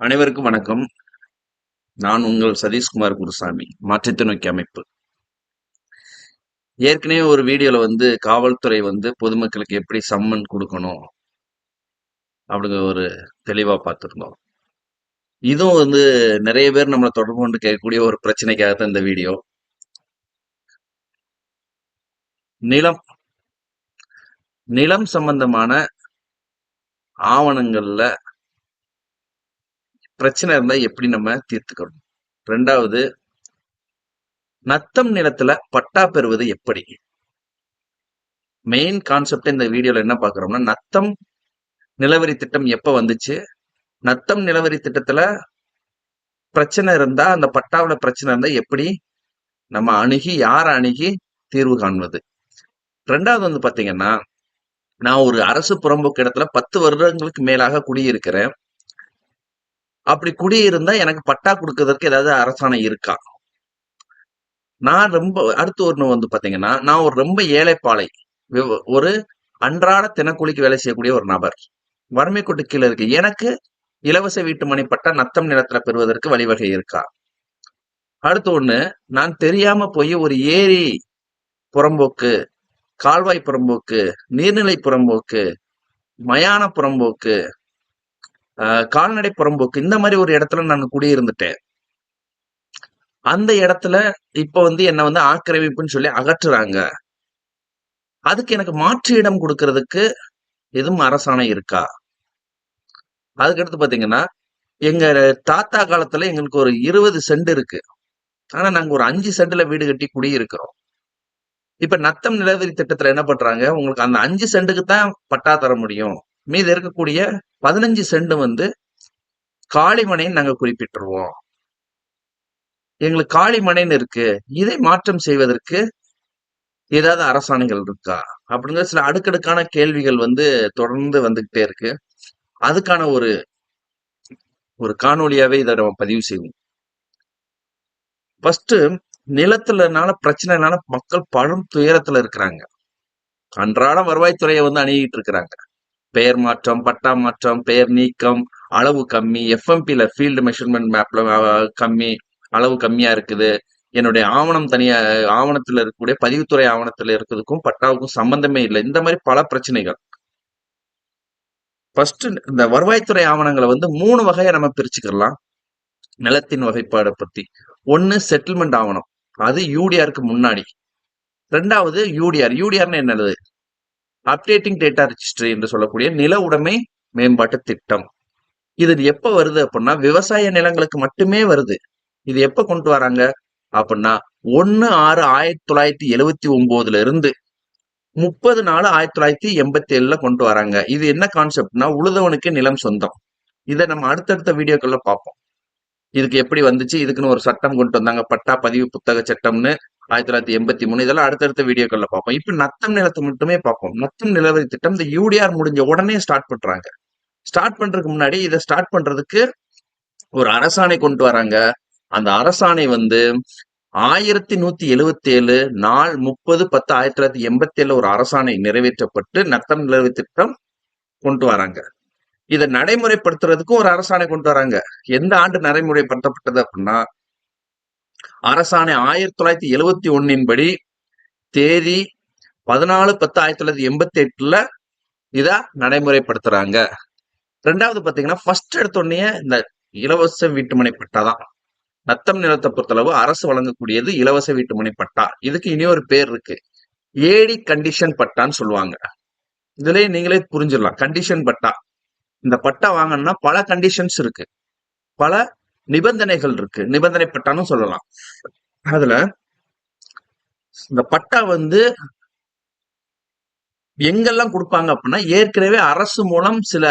அனைவருக்கும் வணக்கம். நான் உங்கள் சதீஷ்குமார் குருசாமி மாற்றுத்திறனுக்கி அமைப்பு. ஏற்கனவே ஒரு வீடியோல வந்து காவல்துறை வந்து பொதுமக்களுக்கு எப்படி சம்மன் கொடுக்கணும் அப்படிங்கிற ஒரு தெளிவா பார்த்துருந்தோம். இதுவும் வந்து நிறைய பேர் நம்மளை தொடர்பு கொண்டு கேட்கக்கூடிய ஒரு பிரச்சனைக்காக தான் இந்த வீடியோ. நிலம். நிலம் சம்பந்தமான ஆவணங்கள்ல பிரச்சனை இருந்தா எப்படி நம்ம தீர்த்துக்கணும் ரெண்டாவது நத்தம் நிலத்துல பட்டா பெறுவது எப்படி? மெயின் கான்செப்ட் இந்த வீடியோல என்ன பாக்குறோம்னா நத்தம் நிலவரி திட்டம் எப்ப வந்துச்சு? நத்தம் நிலவரி திட்டத்துல பிரச்சனை இருந்தா அந்த பட்டாவில் பிரச்சனை இருந்தா எப்படி நம்ம அணுகி யாரை அணுகி தீர்வு காண்பது? ரெண்டாவது வந்து பாத்தீங்கன்னா நான் ஒரு அரசு புறம்போக்கு இடத்துல பத்து வருடங்களுக்கு மேலாக குடியிருக்கிறேன். அப்படி குடியிருந்தா எனக்கு பட்டா கொடுக்கறதற்கு ஏதாவது அரசாணை இருக்கா? நான் ரொம்ப அடுத்து ஒண்ணு வந்து பாத்தீங்கன்னா நான் ஒரு ரொம்ப ஏழைப்பாளை. ஒரு அன்றாட தினக்கூலிக்கு வேலை செய்யக்கூடிய ஒரு நபர். வறுமை கொட்டு கீழே இருக்கு. எனக்கு இலவச வீட்டு மனை பட்டா நத்தம் நிலத்துல பெறுவதற்கு வழிவகை இருக்கா? அடுத்து ஒண்ணு நான் தெரியாம போய் ஒரு ஏரி புறம்போக்கு கால்வாய் புறம்போக்கு நீர்நிலை புறம்போக்கு மயான புறம்போக்கு கால்நடை புறம்போக்கு இந்த மாதிரி ஒரு இடத்துல நான் குடியிருந்துட்டேன். அந்த இடத்துல இப்ப வந்து என்ன வந்து ஆக்கிரமிப்புன்னு சொல்லி அகற்றுறாங்க. அதுக்கு எனக்கு மாற்று இடம் கொடுக்கறதுக்கு எதுவும் அரசாணை இருக்கா? அதுக்கடுத்து பாத்தீங்கன்னா எங்க தாத்தா காலத்துல எங்களுக்கு ஒரு இருபது சென்ட் இருக்கு. ஆனா நாங்க ஒரு அஞ்சு சென்ட்ல வீடு கட்டி குடியிருக்கிறோம். இப்ப நத்தம் நிலவரி திட்டத்துல என்ன பண்றாங்க? உங்களுக்கு அந்த அஞ்சு சென்ட்டுக்கு தான் பட்டா தர முடியும். மீது இருக்கக்கூடிய பதினஞ்சு சென்ட் வந்து காளிமனைன்னு நாங்க குறிப்பிட்டுருவோம். எங்களுக்கு காளிமனைன்னு இருக்கு. இதை மாற்றம் செய்வதற்கு ஏதாவது அரசாணைகள் இருக்கா? அப்படிங்கிற சில அடுக்கடுக்கான கேள்விகள் வந்து தொடர்ந்து வந்துகிட்டே இருக்கு. அதுக்கான ஒரு ஒரு காணொலியாவே இதை நம்ம பதிவு செய்வோம். ஃபர்ஸ்ட் நிலத்துலனால பிரச்சனைனால மக்கள் பழம் துயரத்துல இருக்கிறாங்க. அன்றாட வருவாய்த்துறையை வந்து அணுகிட்டு இருக்கிறாங்க. பெயர் மாற்றம் பட்டா மாற்றம் பெயர் நீக்கம் அளவு கம்மி எஃப்எம்பியில் ஃபீல்டு மெஷர்மெண்ட் மேப்ல கம்மி அளவு கம்மியா இருக்குது. என்னுடைய ஆவணம் தனியா ஆவணத்துல இருக்கக்கூடிய பதிவுத்துறை ஆவணத்துல இருக்கிறதுக்கும் பட்டாவுக்கும் சம்பந்தமே இல்லை. இந்த மாதிரி பல பிரச்சனைகள். ஃபர்ஸ்ட் இந்த வருவாய்த்துறை ஆவணங்களை வந்து மூணு வகையா நம்ம பிரிச்சுக்கலாம். நிலத்தின் வகைப்பாடை பத்தி. ஒன்று செட்டில்மெண்ட் ஆவணம். அது யூடிஆருக்கு முன்னாடி. ரெண்டாவது யூடிஆர் யூடிஆர்னு என்னது? அப்டேட்டிங் டேட்டா ரெஜிஸ்ட்ரி என்று சொல்லக்கூடிய நில உடைமை மேம்பாட்டு திட்டம். இது எப்ப வருது அப்படின்னா விவசாய நிலங்களுக்கு மட்டுமே வருது. இது எப்ப கொண்டு வராங்க? அப்படின்னா ஒன்னு ஆறு ஆயிரத்தி தொள்ளாயிரத்தி எழுவத்தி ஒன்பதுல இருந்து முப்பது நாலு ஆயிரத்தி தொள்ளாயிரத்தி எண்பத்தி ஏழுல கொண்டு வராங்க. இது என்ன கான்செப்ட்னா உழுதவனுக்கு நிலம் சொந்தம். இதை நம்ம அடுத்தடுத்த வீடியோக்கள்ல பார்ப்போம். இதுக்கு எப்படி வந்துச்சு? இதுக்குன்னு ஒரு சட்டம் கொண்டு வந்தாங்க. பட்டா பதிவு புத்தக சட்டம்னு. ஆயிரத்தி தொள்ளாயிரத்தி எண்பத்தி மூணு இதெல்லாம் அடுத்தடுத்த வீடியோக்கள்ல பார்ப்போம். இப்ப நத்தம் நிலத்தை மட்டுமே பார்ப்போம். நத்தம் நிலவரி திட்டம் இந்த யூடிஆர் முடிஞ்ச உடனே ஸ்டார்ட் பண்றாங்க. ஸ்டார்ட் பண்றதுக்கு முன்னாடி இதை ஸ்டார்ட் பண்றதுக்கு ஒரு அரசாணை கொண்டு வராங்க. அந்த அரசாணை வந்து ஆயிரத்தி நூத்தி எழுவத்தி ஏழு நாள் முப்பது பத்து ஆயிரத்தி தொள்ளாயிரத்தி எண்பத்தி ஏழுல ஒரு அரசாணை நிறைவேற்றப்பட்டு நத்தம் நிலவரி திட்டம் கொண்டு வராங்க. இதை நடைமுறைப்படுத்துறதுக்கும் ஒரு அரசாணை கொண்டு வராங்க. எந்த ஆண்டு நடைமுறைப்படுத்தப்பட்டது அப்படின்னா அரசாணை ஆயிரத்தி தொள்ளாயிரத்தி எழுவத்தி ஒன்னின் படி தேதி பதினாலு பத்து ஆயிரத்தி தொள்ளாயிரத்தி எண்பத்தி எட்டுல இத நடைமுறைப்படுத்துறாங்க. ரெண்டாவது பாத்தீங்கன்னா ஃபர்ஸ்ட் எடுத்தோடனே இந்த இலவச வீட்டுமனை பட்டா தான். நத்தம் நிலத்தை பொறுத்தளவு அரசு வழங்கக்கூடியது இலவச வீட்டுமனை பட்டா. இதுக்கு இனி ஒரு பேர் இருக்கு. ஏடி கண்டிஷன் பட்டான்னு சொல்லுவாங்க. இதுலயே நீங்களே புரிஞ்சிடலாம். கண்டிஷன் பட்டா. இந்த பட்டா வாங்கணும்னா பல கண்டிஷன்ஸ் இருக்கு. பல நிபந்தனைகள் இருக்கு. நிபந்தனை பட்டான்னு சொல்லலாம். அதுல இந்த பட்டா வந்து எங்கெல்லாம் கொடுப்பாங்க அப்படின்னா ஏற்கனவே அரசு மூலம் சில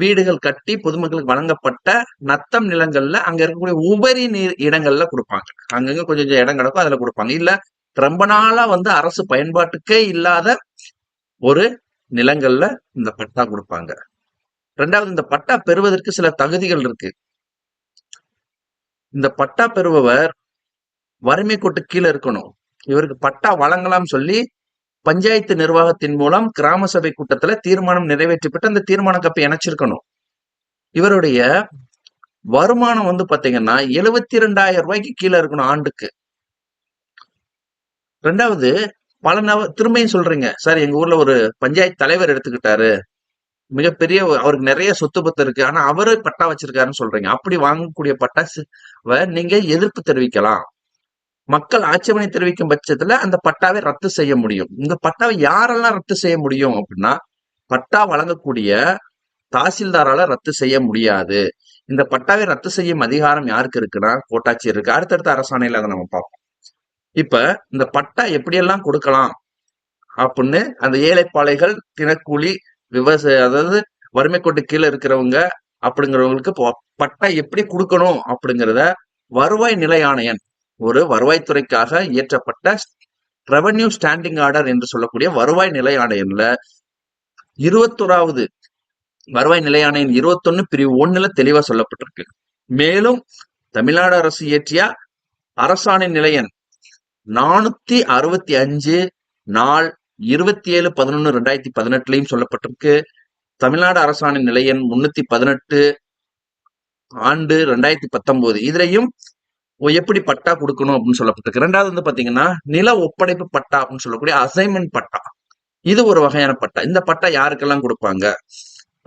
வீடுகள் கட்டி பொதுமக்களுக்கு வழங்கப்பட்ட நத்தம் நிலங்கள்ல அங்க இருக்கக்கூடிய உபரி நீர் இடங்கள்ல கொடுப்பாங்க. அங்கங்க கொஞ்சம் கொஞ்சம் இடம் கிடக்கும் அதுல கொடுப்பாங்க. இல்ல ரொம்ப நாளா வந்து அரசு பயன்பாட்டுக்கே இல்லாத ஒரு நிலங்கள்ல இந்த பட்டா கொடுப்பாங்க. ரெண்டாவது இந்த பட்டா பெறுவதற்கு சில தகுதிகள் இருக்கு. இந்த பட்டா பெறுபவர் வறுமை கோட்டு கீழே இருக்கணும். இவருக்கு பட்டா வழங்கலாம் சொல்லி பஞ்சாயத்து நிர்வாகத்தின் மூலம் கிராம சபை கூட்டத்துல தீர்மானம் நிறைவேற்றப்பட்டு அந்த தீர்மான கப்பை இணைச்சிருக்கணும். இவருடைய வருமானம் வந்து பாத்தீங்கன்னா எழுபத்தி ரெண்டாயிரம் ரூபாய்க்கு கீழே இருக்கணும் ஆண்டுக்கு. ரெண்டாவது பல நப திரும்பியும் சொல்றீங்க. சார் எங்க ஊர்ல ஒரு பஞ்சாயத்து தலைவர் எடுத்துக்கிட்டாரு. மிகப்பெரிய அவருக்கு நிறைய சொத்து பத்து இருக்கு. ஆனா அவரு பட்டா வச்சிருக்காருன்னு சொல்றீங்க. அப்படி வாங்கக்கூடிய பட்டா நீங்க எதிர்ப்பு தெரிவிக்கலாம். மக்கள் ஆட்சேபனை தெரிவிக்கும் பட்சத்துல அந்த பட்டாவை ரத்து செய்ய முடியும். இந்த பட்டாவை யாரெல்லாம் ரத்து செய்ய முடியும் அப்படின்னா பட்டா வழங்கக்கூடிய தாசில்தாரால ரத்து செய்ய முடியாது. இந்த பட்டாவை ரத்து செய்யும் அதிகாரம் யாருக்கு இருக்குன்னா கோட்டாட்சியர் இருக்கு. அடுத்தடுத்த அரசாணையில அதை நம்ம பார்ப்போம். இப்ப இந்த பட்டா எப்படியெல்லாம் கொடுக்கலாம் அப்படின்னு அந்த ஏழைப்பாளைகள் தினக்கூலி விவசாய அதாவது வறுமை கோட்டு கீழே இருக்கிறவங்க அப்படிங்கிறவங்களுக்கு பட்டா எப்படி கொடுக்கணும் அப்படிங்கிறத வருவாய் நிலை ஆணையன் ஒரு வருவாய்த்துறைக்காக இயற்றப்பட்ட ரெவன்யூ ஸ்டாண்டிங் ஆர்டர் என்று சொல்லக்கூடிய வருவாய் நிலை ஆணையன்ல இருபத்தோராவது வருவாய் நிலை ஆணையம் இருபத்தொன்னு பிரிவு ஒண்ணுல தெளிவா சொல்லப்பட்டிருக்கு. மேலும் தமிழ்நாடு அரசு இயற்றிய அரசாணை நிலையன் நானூத்தி அறுபத்தி அஞ்சு நாள் இருபத்தி ஏழு பதினொன்னு ரெண்டாயிரத்தி பதினெட்டுலயும் சொல்லப்பட்டிருக்கு. தமிழ்நாடு அரசாணை நிலையம் முன்னூத்தி பதினெட்டு ஆண்டு ரெண்டாயிரத்தி பத்தொன்பது. இதுலயும் எப்படி பட்டா கொடுக்கணும் அப்படின்னு சொல்லப்பட்டிருக்கு. ரெண்டாவது வந்து பாத்தீங்கன்னா நில ஒப்படைப்பு பட்டா அப்படின்னு சொல்லக்கூடிய அசைன்மெண்ட் பட்டா. இது ஒரு வகையான பட்டா. இந்த பட்டா யாருக்கெல்லாம் கொடுப்பாங்க?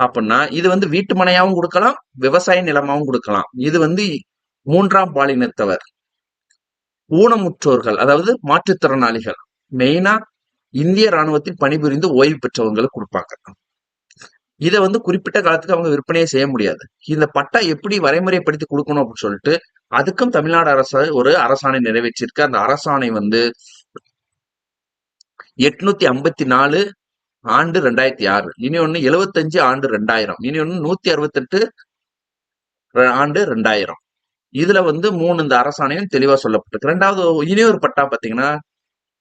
அப்படின்னா இது வந்து வீட்டு மனையாவும் கொடுக்கலாம் விவசாய நிலமாவும் கொடுக்கலாம். இது வந்து மூன்றாம் பாலினத்தவர். ஊனமுற்றோர்கள் அதாவது மாற்றுத்திறனாளிகள். மெயினா இந்திய ராணுவத்தில் பணிபுரிந்து ஓய்வு பெற்றவங்களுக்கு கொடுப்பாங்க. இதை வந்து குறிப்பிட்ட காலத்துக்கு அவங்க விற்பனையே செய்ய முடியாது. இந்த பட்டா எப்படி வரைமுறைப்படுத்தி கொடுக்கணும் அப்படின்னு சொல்லிட்டு அதுக்கும் தமிழ்நாடு அரசு ஒரு அரசாணை நிறைவேற்றிருக்கு. அந்த அரசாணை வந்து எட்நூத்தி ஐம்பத்தி நாலு ஆண்டு ரெண்டாயிரத்தி ஆறு இனி ஒண்ணு எழுவத்தஞ்சு ஆண்டு ரெண்டாயிரம் இனி ஒண்ணு நூத்தி அறுபத்தெட்டு ஆண்டு ரெண்டாயிரம். இதுல வந்து மூணு இந்த அரசாணையும் தெளிவா சொல்லப்பட்டிருக்கு. ரெண்டாவது இனி ஒரு பட்டா பாத்தீங்கன்னா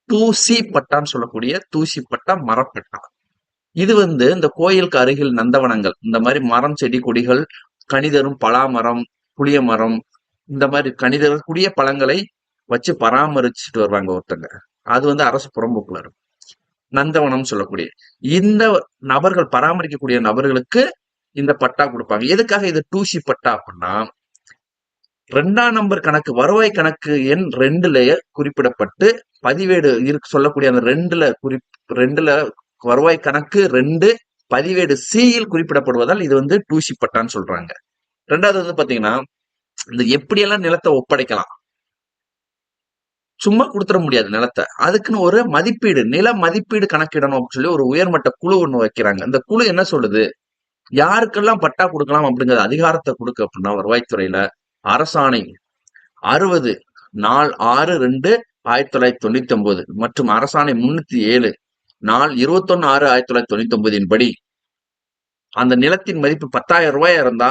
தூசி பட்டான்னு சொல்லக்கூடிய தூசி பட்டா மரப்பட்டா. இது வந்து இந்த கோயிலுக்கு அருகில் நந்தவனங்கள் இந்த மாதிரி மரம் செடி கொடிகள் கணிதரும் பலாமரம் புளிய மரம் இந்த மாதிரி கனிதரக்கூடிய பழங்களை வச்சு பராமரிச்சுட்டு வருவாங்க ஒருத்தங்க. அது வந்து அரசு புறம்போக்குல இருக்கும். நந்தவனம் சொல்லக்கூடிய. இந்த நபர்கள் பராமரிக்கக்கூடிய நபர்களுக்கு இந்த பட்டா கொடுப்பாங்க. எதுக்காக இது டூசி பட்டா அப்படின்னா ரெண்டாம் நம்பர் கணக்கு வருவாய் கணக்கு எண் ரெண்டுலயே குறிப்பிடப்பட்டு பதிவேடு இருக்கு சொல்லக்கூடிய அந்த ரெண்டுல குறி ரெண்டுல வருவாய் கணக்கு ரெண்டு பதிவேடு சியில் குறிப்பிடப்படுவதால் இது வந்து டூசி பட்டான்னு சொல்றாங்க. ரெண்டாவது வந்து பாத்தீங்கன்னா இந்த எப்படியெல்லாம் நிலத்தை ஒப்படைக்கலாம்? சும்மா கொடுத்துட முடியாது நிலத்தை. அதுக்குன்னு ஒரு மதிப்பீடு நில மதிப்பீடு கணக்கிடணும் அப்படின்னு சொல்லி ஒரு உயர்மட்ட குழு ஒண்ணு வைக்கிறாங்க. அந்த குழு என்ன சொல்லுது? யாருக்கெல்லாம் பட்டா கொடுக்கலாம் அப்படிங்கிற அதிகாரத்தை கொடுக்க அப்படின்னா வருவாய்த்துறையில அரசாணை அறுபது நாள் ஆறு ரெண்டு ஆயிரத்தி தொள்ளாயிரத்தி தொண்ணூத்தி ஒன்பது மற்றும் அரசாணை முன்னூத்தி ஏழு நாள் இருபத்தொன்னு ஆறு ஆயிரத்தி தொள்ளாயிரத்தி தொண்ணூத்தி ஒன்பதின் படி அந்த நிலத்தின் மதிப்பு பத்தாயிரம் ரூபாய் இருந்தா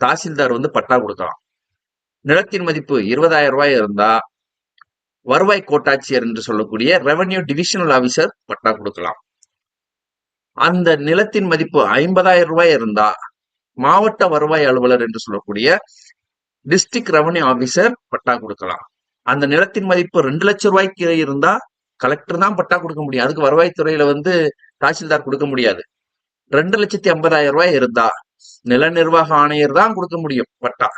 தாசில்தார் வந்து பட்டா கொடுக்கலாம். நிலத்தின் மதிப்பு இருபதாயிரம் ரூபாய் இருந்தா வருவாய் கோட்டாட்சியர் என்று சொல்லக்கூடிய ரெவன்யூ டிவிஷனல் ஆபீசர் பட்டா கொடுக்கலாம். அந்த நிலத்தின் மதிப்பு ஐம்பதாயிரம் ரூபாய் இருந்தா மாவட்ட வருவாய் அலுவலர் என்று சொல்லக்கூடிய டிஸ்ட்ரிக்ட் ரெவன்யூ ஆபீசர் பட்டா கொடுக்கலாம். அந்த நிலத்தின் மதிப்பு ரெண்டு லட்சம் ரூபாய்க்கு இருந்தா கலெக்டர் தான் பட்டா கொடுக்க முடியும். அதுக்கு வருவாய்த்துறையில வந்து தாசில்தார் கொடுக்க முடியாது. ரெண்டு லட்சத்தி ஐம்பதாயிரம் ரூபாய் இருந்தா நில நிர்வாக ஆணையர் தான் கொடுக்க முடியும் பட்டா.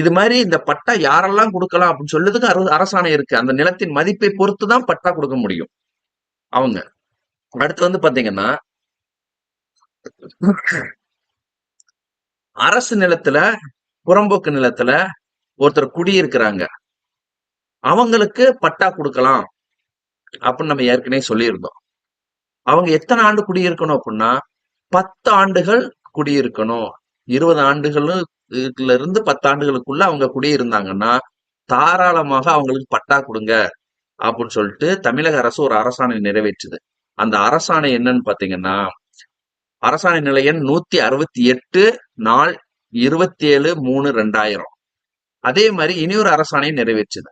இது மாதிரி இந்த பட்டா யாரெல்லாம் கொடுக்கலாம் அப்படின்னு சொல்றதுக்கு அரசு அரசாணை இருக்கு. அந்த நிலத்தின் மதிப்பை பொறுத்து தான் பட்டா கொடுக்க முடியும். அவங்க. அடுத்து வந்து பாத்தீங்கன்னா அரசு நிலத்துல புறம்போக்கு நிலத்துல ஒருத்தர் குடியிருக்கிறாங்க. அவங்களுக்கு பட்டா கொடுக்கலாம் அப்படின்னு நம்ம ஏற்கனவே சொல்லியிருந்தோம். அவங்க எத்தனை ஆண்டு குடியிருக்கணும் அப்படின்னா பத்து ஆண்டுகள் குடியிருக்கணும். இருபது ஆண்டுகள்ல இருந்து பத்து ஆண்டுகளுக்குள்ள அவங்க குடியிருந்தாங்கன்னா தாராளமாக அவங்களுக்கு பட்டா கொடுங்க அப்படின்னு சொல்லிட்டு தமிழக அரசு ஒரு அரசாணை நிறைவேற்றுது. அந்த அரசாணை என்னன்னு பாத்தீங்கன்னா அரசாணை நிலையம் நூத்தி அறுபத்தி எட்டு நாள் இருபத்தி ஏழு மூணு ரெண்டாயிரம். அதே மாதிரி இனியொரு அரசாணையை நிறைவேற்றுது.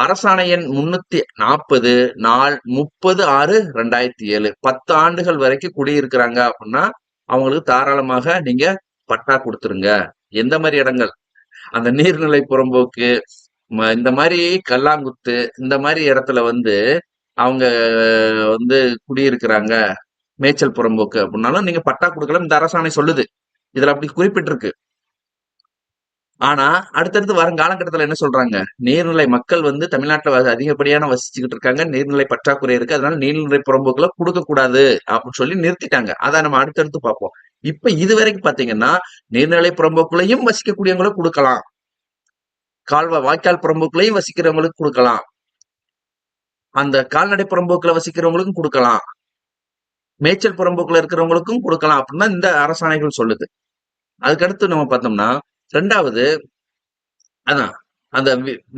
அரசாணை எண் முன்னூத்தி நாற்பது நாள் முப்பது ஆறு ரெண்டாயிரத்தி ஏழு. பத்து ஆண்டுகள் வரைக்கும் குடியிருக்கிறாங்க அப்படின்னா அவங்களுக்கு தாராளமாக நீங்க பட்டா கொடுத்துருங்க. எந்த மாதிரி இடங்கள்? அந்த நீர்நிலை புறம்போக்கு இந்த மாதிரி கல்லாங்குத்து இந்த மாதிரி இடத்துல வந்து அவங்க வந்து குடியிருக்கிறாங்க. மேய்ச்சல் புறம்போக்கு அப்படின்னாலும் நீங்க பட்டா கொடுக்கலாம். இந்த அரசாணை சொல்லுது. இதுல அப்படி குறிப்பிட்டிருக்கு. ஆனா அடுத்தடுத்து வரும் காலகட்டத்துல என்ன சொல்றாங்க? நீர்நிலை மக்கள் வந்து தமிழ்நாட்டுல வ- அதிகப்படியான வசிச்சுக்கிட்டு இருக்காங்க. நீர்நிலை பற்றாக்குறை இருக்கு. அதனால நீர்நிலை புறம்போக்குல கொடுக்க கூடாது அப்படின்னு சொல்லி நிறுத்திட்டாங்க. அதை நம்ம அடுத்தடுத்து பார்ப்போம். இப்ப இது வரைக்கும் பாத்தீங்கன்னா நீர்நிலை புறம்போக்குலையும் வசிக்கக்கூடியவங்களுக்கு கொடுக்கலாம். கால்வா வாய்க்கால் புறம்போக்குலையும் வசிக்கிறவங்களுக்கு கொடுக்கலாம். அந்த கால்நடை புறம்போக்குல வசிக்கிறவங்களுக்கும் கொடுக்கலாம். மேய்ச்சல் புறம்போக்குல இருக்கிறவங்களுக்கும் கொடுக்கலாம் அப்படின்னா இந்த அரசாணைகள் சொல்லுது. அதுக்கடுத்து நம்ம பார்த்தோம்னா ரெண்டாவது அதான் அந்த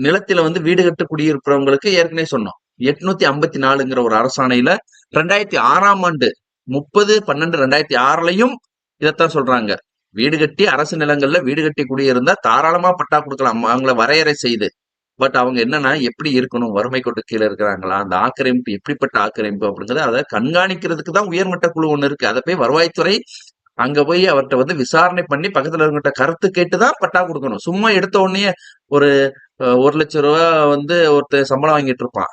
நிலத்தில வந்து வீடு கட்டு குடியிருப்பவங்களுக்கு ஏற்கனவே சொன்னோம். எட்நூத்தி ஐம்பத்தி நாலுங்கிற ஒரு அரசாணையில ரெண்டாயிரத்தி ஆறாம் ஆண்டு முப்பது பன்னெண்டு ரெண்டாயிரத்தி ஆறுலயும் இதைத்தான் சொல்றாங்க. வீடு கட்டி அரசு நிலங்கள்ல வீடு கட்டி குடியிருந்தா தாராளமா பட்டா கொடுக்கலாம். அவங்கள வரையறை செய்து. பட் அவங்க என்னன்னா எப்படி இருக்கணும்? வறுமை கொண்டு கீழே இருக்கிறாங்களா? அந்த ஆக்கிரமிப்பு எப்படிப்பட்ட ஆக்கிரமிப்பு அப்படிங்கிறது அதை கண்காணிக்கிறதுக்கு தான் உயர்மட்ட குழு ஒன்று இருக்கு. அதை போய் வருவாய்த்துறை அங்க போய் அவர்கிட்ட வந்து விசாரணை பண்ணி பக்கத்துல இருக்கிட்ட கருத்து கேட்டுதான் பட்டா கொடுக்கணும். சும்மா எடுத்த உடனே ஒரு ஒரு லட்சம் ரூபா வந்து ஒருத்தர் சம்பளம் வாங்கிட்டு இருப்பான்.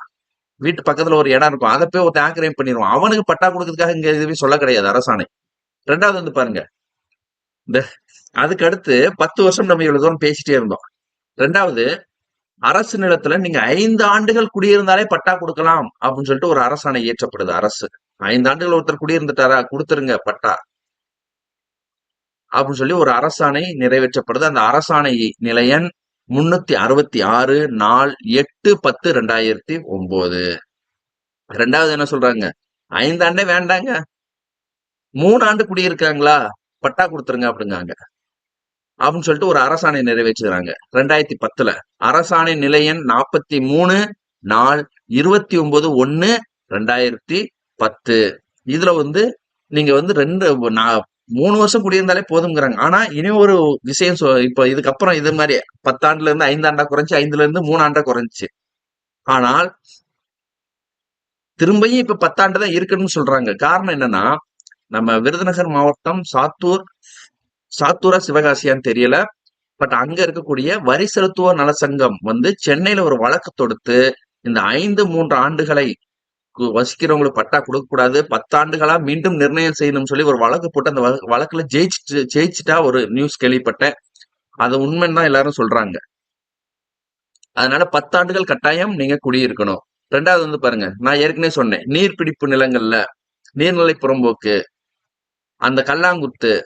வீட்டு பக்கத்துல ஒரு இடம் இருக்கும். அதை போய் ஒருத்தன் ஆக்கிரமிப்பு பண்ணிடுவான். அவனுக்கு பட்டா கொடுக்கறதுக்காக இங்க எதுவுமே சொல்ல கிடையாது அரசாணை. ரெண்டாவது வந்து பாருங்க. இந்த அதுக்கு அடுத்து பத்து வருஷம் நம்ம இவ்வளவு தூரம் பேசிட்டே இருந்தோம். ரெண்டாவது அரசு நிலத்துல நீங்க ஐந்து ஆண்டுகள் குடியிருந்தாலே பட்டா கொடுக்கலாம் அப்படின்னு சொல்லிட்டு ஒரு அரசாணை இயற்றப்படுது அரசு. ஐந்து ஆண்டுகள் ஒருத்தர் குடியிருந்துட்டாரா? கொடுத்துருங்க பட்டா. அப்படின்னு சொல்லி ஒரு அரசாணை நிறைவேற்றப்படுது. அந்த அரசாணை நிலையன் முன்னூத்தி அறுபத்தி ஆறு நாள் எட்டு பத்து ரெண்டாயிரத்தி ஒன்பது ரெண்டாவது என்ன சொல்றாங்க? ஐந்தாண்டே வேண்டாங்க. மூணு ஆண்டு குடியிருக்காங்களா பட்டா கொடுத்துருங்க அப்படிங்காங்க அப்படின்னு சொல்லிட்டு ஒரு அரசாணை நிறைவேற்றுறாங்க ரெண்டாயிரத்தி பத்துல. அரசாணை நிலையன் நாற்பத்தி மூணு நாள் இருபத்தி ஒன்பது ஒன்னு ரெண்டாயிரத்தி பத்து. இதுல வந்து நீங்க வந்து ரெண்டு நா- மூணு வருஷம் குடியிருந்தாலே போதுங்கிறாங்க ஆனா இனி ஒரு விஷயம் சொ- இப்ப இதுக்கப்புறம் இது மாதிரி பத்தாண்டுல இருந்து ஐந்தாண்டா குறைஞ்சி ஐந்துல இருந்து மூணு ஆண்டா குறைஞ்சிச்சு. ஆனால் திரும்பியும் இப்ப பத்தாண்டு தான் இருக்குன்னு சொல்றாங்க. காரணம் என்னன்னா நம்ம விருதுநகர் மாவட்டம் சாத்தூர் சாத்தூரா சிவகாசியான்னு தெரியல. பட் அங்க இருக்கக்கூடிய வரி செலுத்துவோர் நலசங்கம் வந்து சென்னையில ஒரு வழக்கு தொடுத்து இந்த ஐந்து மூன்று ஆண்டுகளை கு- வசிக்கிறவங்களுக்கு பட்டா கொடுக்க கூடாது பத்தாண்டுகளா மீண்டும் நிர்ணயம் செய்யணும்னு சொல்லி ஒரு வழக்கு போட்டு அந்த வழக்குல ஜெயிச்சு ஜெயிச்சுட்டா ஒரு நியூஸ் கேள்விப்பட்டேன். அது உண்மைன்னு தான் எல்லாரும் சொல்றாங்க. அதனால பத்தாண்டுகள் கட்டாயம் நீங்க குடியிருக்கணும். ரெண்டாவது வந்து பாருங்க நான் ஏற்கனவே சொன்னேன் நீர்பிடிப்பு நிலங்கள்ல நீர்நிலை புறம்போக்கு அந்த கல்லாங்குத்து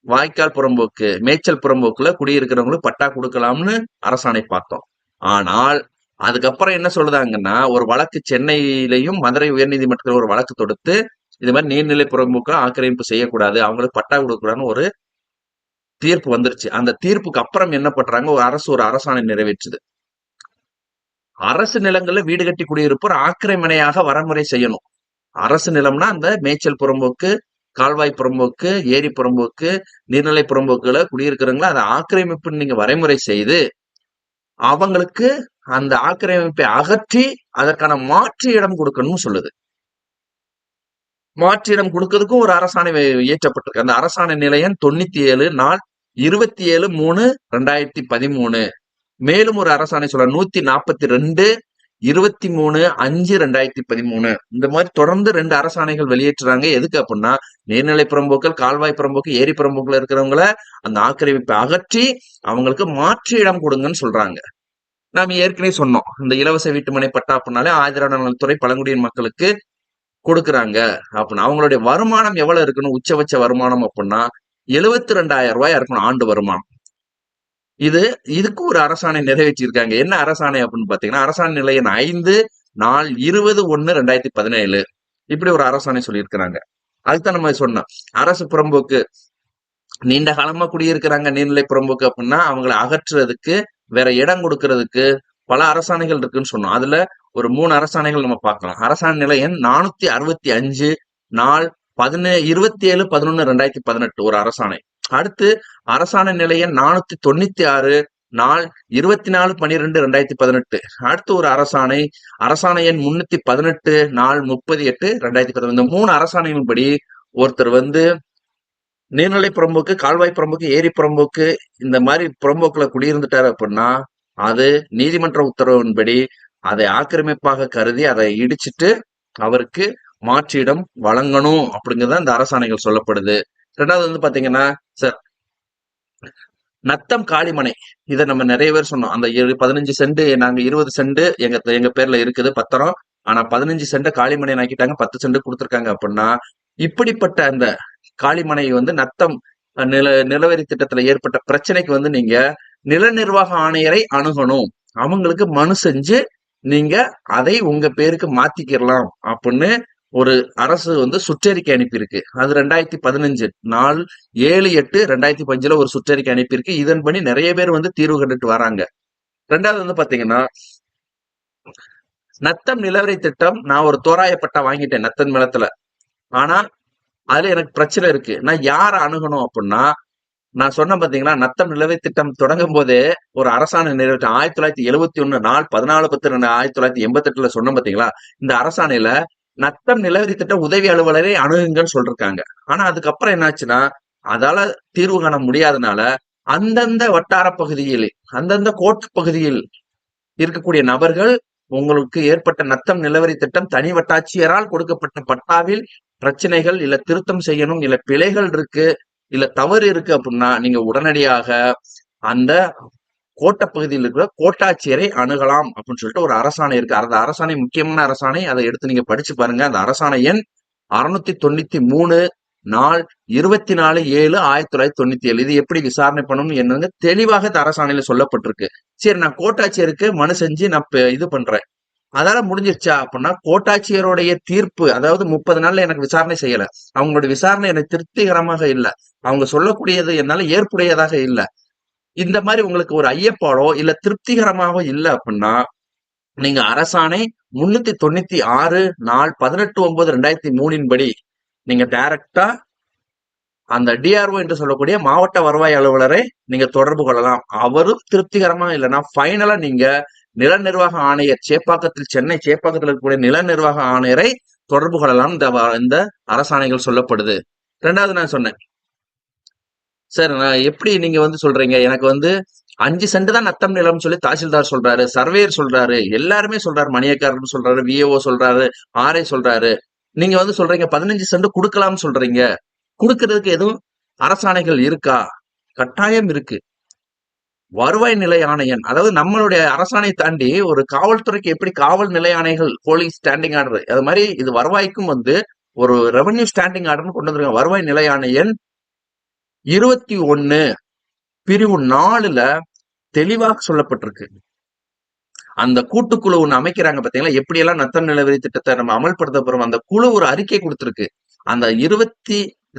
வாய்க்கால் புறம்போக்கு மேய்ச்சல் புறம்போக்குல குடியிருக்கிறவங்களுக்கு பட்டா கொடுக்கலாம்னு அரசாணை பார்த்தோம். ஆனால் அதுக்கப்புறம் என்ன சொல்லுதாங்கன்னா ஒரு வழக்கு சென்னையிலையும் மதுரை உயர்நீதிமன்றத்தில் ஒரு வழக்கு தொடுத்து இது மாதிரி நீர்நிலை புறம்போக்கு ஆக்கிரமிப்பு செய்யக்கூடாது அவங்களுக்கு பட்டா கொடுக்கக்கூடாதுன்னு ஒரு தீர்ப்பு வந்துருச்சு. அந்த தீர்ப்புக்கு அப்புறம் என்ன பண்றாங்க ஒரு அரசு ஒரு அரசாணை நிறைவேற்றுது. அரசு நிலங்கள்ல வீடு கட்டி குடியிருப்போர் ஆக்கிரமணையாக வரமுறை செய்யணும். அரசு நிலம்னா அந்த மேய்ச்சல் புறம்போக்கு கால்வாய் புறம்போக்கு ஏரி புறம்போக்கு நீர்நிலை புறம்போக்குல குடியிருக்கிறவங்கள அதை ஆக்கிரமிப்புன்னு நீங்க வரைமுறை செய்து அவங்களுக்கு அந்த ஆக்கிரமிப்பை அகற்றி அதற்கான மாற்று இடம் கொடுக்கணும்னு சொல்லுது. மாற்று இடம் கொடுக்கறதுக்கும் ஒரு அரசாணை இயற்றப்பட்டிருக்கு. அந்த அரசாணை நிலையம் தொண்ணூத்தி ஏழு நாள் இருபத்தி ஏழு மூணு ரெண்டாயிரத்தி பதிமூணு. மேலும் ஒரு அரசாணை சொல்ல நூத்தி நாற்பத்தி ரெண்டு இருபத்தி மூணு அஞ்சு ரெண்டாயிரத்தி பதிமூணு. இந்த மாதிரி தொடர்ந்து ரெண்டு அரசாணைகள் வெளியேற்றுறாங்க. எதுக்கு அப்படின்னா நீர்நிலை புறம்போக்கள் கால்வாய் புறம்போக்கு ஏரி புறம்போக்குல இருக்கிறவங்கள அந்த ஆக்கிரமிப்பை அகற்றி அவங்களுக்கு மாற்று இடம் கொடுங்கன்னு சொல்றாங்க. நாம ஏற்கனவே சொன்னோம். இந்த இலவச வீட்டுமனை பட்டா அப்படின்னாலே ஆதிராட நலத்துறை பழங்குடியின் மக்களுக்கு கொடுக்குறாங்க அப்படின்னா அவங்களுடைய வருமானம் எவ்வளவு இருக்கணும் உச்சபட்ச வருமானம் அப்படின்னா எழுபத்தி ரெண்டாயிரம் ரூபாய் இருக்கணும் ஆண்டு வருமானம். இது இதுக்கு ஒரு அரசாணை நிறைவேற்றியிருக்காங்க என்ன அரசாணை அப்படின்னு பாத்தீங்கன்னா அரசாணை நிலையம் ஐந்து நாள் இருபது ஒன்னு ரெண்டாயிரத்தி பதினேழு. இப்படி ஒரு அரசாணை சொல்லியிருக்கிறாங்க. அதுதான் நம்ம சொன்னோம். அரசு புறம்போக்கு நீண்ட காலமா குடியிருக்கிறாங்க நீர்நிலை புறம்போக்கு அப்படின்னா அவங்களை அகற்றுறதுக்கு வேற இடம் கொடுக்கறதுக்கு பல அரசாணைகள் இருக்குன்னு சொன்னோம். அதுல ஒரு மூணு அரசாணைகள் நம்ம பார்க்கலாம். அரசாணை நிலை எண் நானூத்தி அறுபத்தி அஞ்சு நாள் பதினே இருபத்தி ஏழு பதினொன்னு ரெண்டாயிரத்தி பதினெட்டு ஒரு அரசாணை. அடுத்து அரசாணை நிலையம் நானூத்தி தொண்ணூத்தி ஆறு நாள் இருபத்தி நாலு பன்னிரெண்டு ரெண்டாயிரத்தி பதினெட்டு. அடுத்து ஒரு அரசாணை அரசாணை எண் முன்னூத்தி பதினெட்டு நாள் முப்பது எட்டு ரெண்டாயிரத்தி பதினெட்டு மூணு அரசாணைகளின் படி ஒருத்தர் வந்து நீர்நிலை புறம்போக்கு கால்வாய் புறம்போக்கு ஏரி புறம்போக்கு இந்த மாதிரி புறம்போக்குல குடியிருந்துட்டாரு அப்படின்னா அது நீதிமன்ற உத்தரவின்படி அதை ஆக்கிரமிப்பாக கருதி அதை இடிச்சிட்டு அவருக்கு மாற்றிடம் வழங்கணும் அப்படிங்கிறது இந்த அரசாணைகள் சொல்லப்படுது. ரெண்டாவது வந்து பாத்தீங்கன்னா சார் நத்தம் காளிமனை. இதை நம்ம நிறைய பேர் சொன்னோம். அந்த பதினஞ்சு சென்ட் நாங்க இருபது சென்ட் எங்க எங்க பேர்ல இருக்குது பத்திரம். ஆனா பதினஞ்சு சென்ட் காளிமனை ஆக்கிட்டாங்க பத்து சென்ட் கொடுத்துருக்காங்க அப்படின்னா இப்படிப்பட்ட அந்த காளிமனை வந்து நத்தம் நில நிலவரி திட்டத்துல ஏற்பட்ட பிரச்சனைக்கு வந்து நீங்க நில நிர்வாக ஆணையரை அணுகணும். அவங்களுக்கு மனு செஞ்சு நீங்க அதை உங்க பேருக்கு மாத்திக்கிடலாம் அப்படின்னு ஒரு அரசு வந்து சுற்றறிக்கை அனுப்பியிருக்கு. அது ரெண்டாயிரத்தி பதினஞ்சு நாள் ஏழு எட்டு ரெண்டாயிரத்தி பஞ்சுல ஒரு சுற்றறிக்கை அனுப்பியிருக்கு. இதன்படி நிறைய பேர் வந்து தீர்வு கண்டுட்டு வராங்க. ரெண்டாவது வந்து பாத்தீங்கன்னா நத்தம் நிலவரி திட்டம் நான் ஒரு தோராய வாங்கிட்டேன் நத்தம் நிலத்துல. ஆனா அதுல எனக்கு பிரச்சனை இருக்கு. நான் யாரை அணுகணும் அப்படின்னா நான் சொன்ன பாத்தீங்கன்னா நத்தம் நிலவரி திட்டம் தொடங்கும் போதே ஒரு அரசாணை நிறைவேற்ற ஆயிரத்தி தொள்ளாயிரத்தி எழுபத்தி ஒண்ணு நாள் பதினாலு பத்து ரெண்டு ஆயிரத்தி தொள்ளாயிரத்தி எண்பத்தி எட்டுல சொன்ன பாத்தீங்களா இந்த அரசாணையில நத்தம் நிலவரி திட்டம் உதவி அலுவலரை அணுகுங்கன்னு சொல்லிருக்காங்க. ஆனா அதுக்கப்புறம் என்னாச்சுன்னா அதால தீர்வு காண முடியாதனால அந்தந்த வட்டார பகுதியில் அந்தந்த கோட்டு பகுதியில் இருக்கக்கூடிய நபர்கள் உங்களுக்கு ஏற்பட்ட நத்தம் நிலவரி திட்டம் தனி வட்டாட்சியரால் கொடுக்கப்பட்ட பட்டாவில் பிரச்சனைகள் இல்ல திருத்தம் செய்யணும் இல்ல பிழைகள் இருக்கு இல்ல தவறு இருக்கு அப்படின்னா நீங்க உடனடியாக அந்த கோட்டை பகுதியில் இருக்கிற கோட்டாட்சியரை அணுகலாம் அப்படின்னு சொல்லிட்டு ஒரு அரசாணை இருக்கு. அந்த அரசாணை முக்கியமான அரசாணை. அதை எடுத்து நீங்க படிச்சு பாருங்க. அந்த அரசாணை எண் அறுநூத்தி தொண்ணூத்தி மூணு நாள் இருபத்தி நாலு ஏழு ஆயிரத்தி தொள்ளாயிரத்தி தொண்ணூத்தி ஏழு. இது எப்படி விசாரணை பண்ணணும் என்னங்க தெளிவாக இந்த அரசாணையில சொல்லப்பட்டிருக்கு. சரி நான் கோட்டாட்சியருக்கு மனு செஞ்சு நான் இது பண்றேன். அதால முடிஞ்சிருச்சா அப்படின்னா கோட்டாட்சியருடைய தீர்ப்பு அதாவது முப்பது நாள்ல எனக்கு விசாரணை செய்யல. அவங்களுடைய விசாரணை எனக்கு திருப்திகரமாக இல்ல. அவங்க சொல்லக்கூடியது என்னால ஏற்புடையதாக இல்ல. இந்த மாதிரி உங்களுக்கு ஒரு ஐயப்பாடோ இல்ல திருப்திகரமாக இல்ல அப்படின்னா நீங்க அரசாணை முன்னூத்தி தொண்ணூத்தி ஆறு நாள் பதினெட்டு ஒன்பது ரெண்டாயிரத்தி மூணின் படி நீங்க டைரக்டா அந்த டிஆர்ஓ என்று சொல்லக்கூடிய மாவட்ட வருவாய் அலுவலரை நீங்க தொடர்பு கொள்ளலாம். அவரும் திருப்திகரமா இல்லைன்னா ஃபைனலா நீங்க நில நிர்வாக ஆணையர் சேப்பாக்கத்தில் சென்னை சேப்பாக்கத்தில் இருக்கக்கூடிய நில நிர்வாக ஆணையரை தொடர்பு கொள்ளலாம். இந்த இந்த அரசாணைகள் சொல்லப்படுது. ரெண்டாவது நான் சொன்னேன். சார் நான் எப்படி நீங்க வந்து சொல்றீங்க? எனக்கு வந்து அஞ்சு சென்ட் தான் நத்தம் நிலம் சொல்லி தாசில்தார் சொல்றாரு சர்வேயர் சொல்றாரு எல்லாருமே சொல்றாரு மணியக்காரர் சொல்றாரு விஏஓ சொல்றாரு ஆர்ஐ சொல்றாரு. நீங்க வந்து சொல்றீங்க பதினஞ்சு சென்ட் கொடுக்கலாம்னு சொல்றீங்க. கொடுக்கறதுக்கு எதுவும் அரசாணைகள் இருக்கா? கட்டாயம் இருக்கு. வருவாய் நிலை ஆணையன். அதாவது நம்மளுடைய அரசாணை தாண்டி ஒரு காவல்துறைக்கு எப்படி காவல் நிலை ஆணைகள் போலீஸ் ஸ்டாண்டிங் ஆர்டர் அது மாதிரி இது வருவாய்க்கும் வந்து ஒரு ரெவன்யூ ஸ்டாண்டிங் ஆர்டர்னு கொண்டு வந்திருக்காங்க. வருவாய் நிலை ஆணையன் இருபத்தி ஒன்னு பிரிவு நாலுல தெளிவாக சொல்லப்பட்டிருக்கு. அந்த கூட்டுக்குழு ஒண்ணு அமைக்கிறாங்க பாத்தீங்களா? எப்படியெல்லாம் நத்தம் நிலவரி திட்டத்தை நம்ம அமல்படுத்த போறோம் அந்த குழு ஒரு அறிக்கை கொடுத்திருக்கு. அந்த இருபத்தி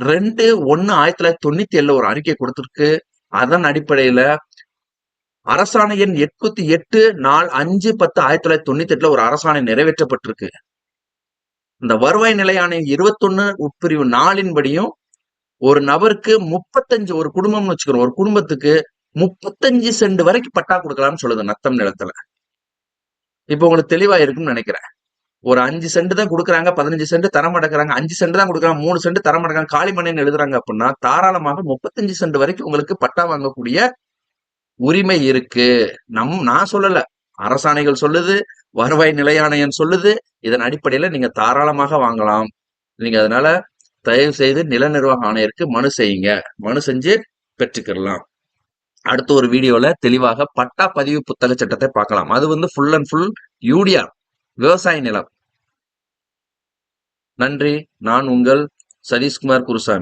ரெண்டு ஒன்னு ஆயிரத்தி தொள்ளாயிரத்தி தொண்ணூத்தி ஏழுல ஒரு அறிக்கை கொடுத்துருக்கு. அதன் அடிப்படையில அரசாணை எண் எட்பத்தி எட்டு நாள் அஞ்சு பத்து ஆயிரத்தி தொள்ளாயிரத்தி தொண்ணூத்தி எட்டுல ஒரு அரசாணை நிறைவேற்றப்பட்டிருக்கு. இந்த வருவாய் நிலையான இருபத்தொன்னு உட்பிரிவு நாளின்படியும் ஒரு நபருக்கு முப்பத்தஞ்சு ஒரு குடும்பம்னு வச்சுக்கிறோம் ஒரு குடும்பத்துக்கு முப்பத்தஞ்சு சென்ட் வரைக்கும் பட்டா கொடுக்கலாம்னு சொல்லுது நத்தம் நிலத்துல. இப்ப உங்களுக்கு தெளிவா இருக்கும்னு நினைக்கிறேன். ஒரு அஞ்சு சென்ட் தான் கொடுக்குறாங்க பதினஞ்சு சென்ட் தர மாட்டேங்கிறாங்க அஞ்சு சென்ட் தான் கொடுக்குறாங்க மூணு சென்ட் தர மாட்டேங்கிறாங்க காலி மணின்னு எழுதுறாங்க அப்படின்னா தாராளமாக முப்பத்தஞ்சு சென்ட் வரைக்கும் உங்களுக்கு பட்டா வாங்கக்கூடிய உரிமை இருக்கு. நம் நான் சொல்லல. அரசாணைகள் சொல்லுது வருவாய் நிலையாணையம் சொல்லுது. இதன் அடிப்படையில நீங்க தாராளமாக வாங்கலாம். நீங்க அதனால தயவு செய்து நில நிர்வாக ஆணையருக்கு மனு செய்யுங்க. மனு செஞ்சு பெற்றுக்கிடலாம். அடுத்த ஒரு வீடியோல தெளிவாக பட்டா பதிவு புத்தக சட்டத்தை பார்க்கலாம். அது வந்து ஃபுல் அண்ட் ஃபுல் யூடிஆர் விவசாய நிலம். நன்றி. நான் உங்கள் சதீஷ்குமார் குருசாமி.